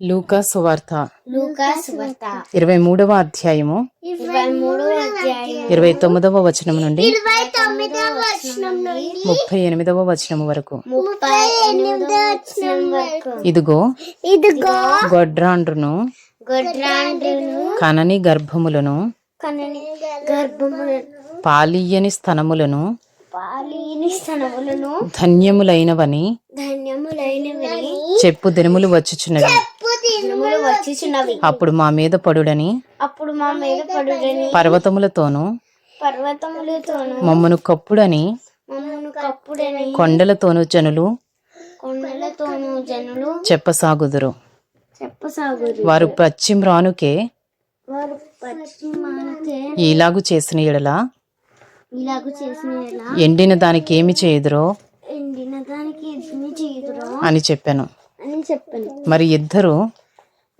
లూకా సువార్త ఇరవై మూడవ అధ్యాయము. ఇరవై తొమ్మిదవ వచనం నుండి ముప్పై ఎనిమిదవ వచనం వరకు. ఇదిగో ఇదిగో గొడ్రాండ్రును కనని గర్భములను పాలీయని స్థనములను ధన్యములైనవని ధన్యములైనవి చెప్పు దినములు వచ్చుచున్నవి. వచ్చిచున్నవి. అప్పుడు మా మీద పడుడని అప్పుడు మా మీద పడుడని పర్వతములతోనూ పర్వతములతోను మమ్మను కప్పుడని మమ్మను కప్పుడని కొండలతోనూ జనులు కొండలతోను జనులు చెప్పసాగుదురు. చెప్పసాగురు వారు పశ్చిమ్రానుకే వారు పశ్చిమానతే ఇలాగు చేసిన ఎడల ఇలాగ చేసిన ఎండిన దానికి ఏమి చేయుదురో ఎండిన దానికి చేయుదురో అని చెప్పాను. అని చెప్పాను. మరి ఇద్దరు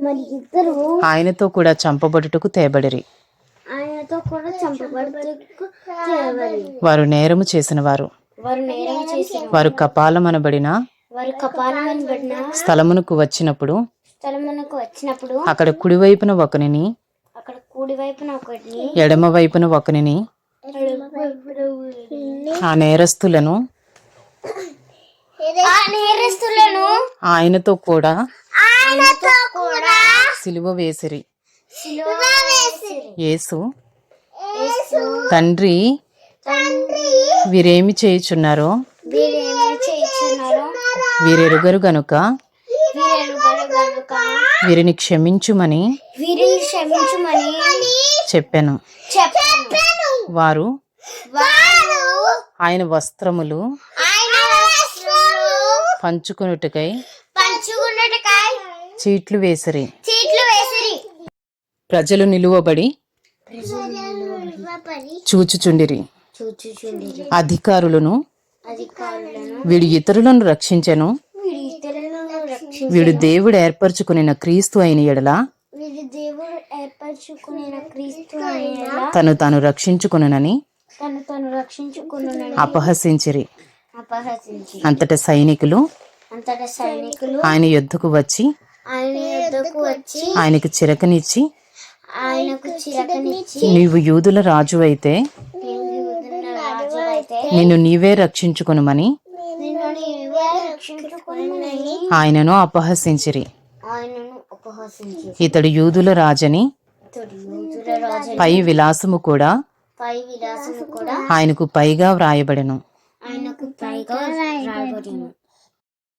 మరి ఇద్దరు ఆయనతో కూడా చంపబడుటకు తేబడిరి. ఆయనతో కూడా చంపబడుటకు తేవాలి వారు నేరము చేసిన వారు. వారు నేరం చేసిన వారు. కపాలమనబడిన వారు స్థలమునకు వచ్చినప్పుడు స్థలమునకు వచ్చినప్పుడు అక్కడ కుడివైపున ఒకనిని అక్కడ ఒకటిని ఎడమ వైపున ఒకనిని ఆ నేరస్తులను ఆ నేరస్తులను ఆయనతో కూడా ఆయనతో కూడా సిలువ వేసిరి. సిలువ వేసిరి. యేసు యేసు తండ్రి తండ్రి వీరేమి చేయుచున్నారో వీరేమి చేయుచున్నారో వీరెరుగరు గనుక వీరెరుగరు గనుక వీరిని క్షమించుమని వీరిని క్షమించుమని చెప్పాను. చెప్పాను. వారు వారు ఆయన వస్త్రములు పంచుకున్నట్టుకై చీట్లు వేసిరి. చీట్లు వేసిరి. ప్రజలు నిలువబడి చూచుచుండిరి. అధికారులను వీడు ఇతరులను రక్షించెను. వీడి దేవుడు ఏర్పరచుకునిన క్రీస్తు అయిన ఎడల తను తాను రక్షించుకునని అపహసించిరి. అపహసించి అంతట సైనికులు ఆయన యుద్ధకు వచ్చి ఆయనకు చిరకనిచ్చి నీవు యూదుల రాజు అయితే నిన్ను నీవే రక్షించుకొనుమని ఆయనను అపహసించిరి. ఇతడు యూదుల రాజని పై విలాసము కూడా ఆయనకు పైగా వ్రాయబడెను. ఆయనకు పైగా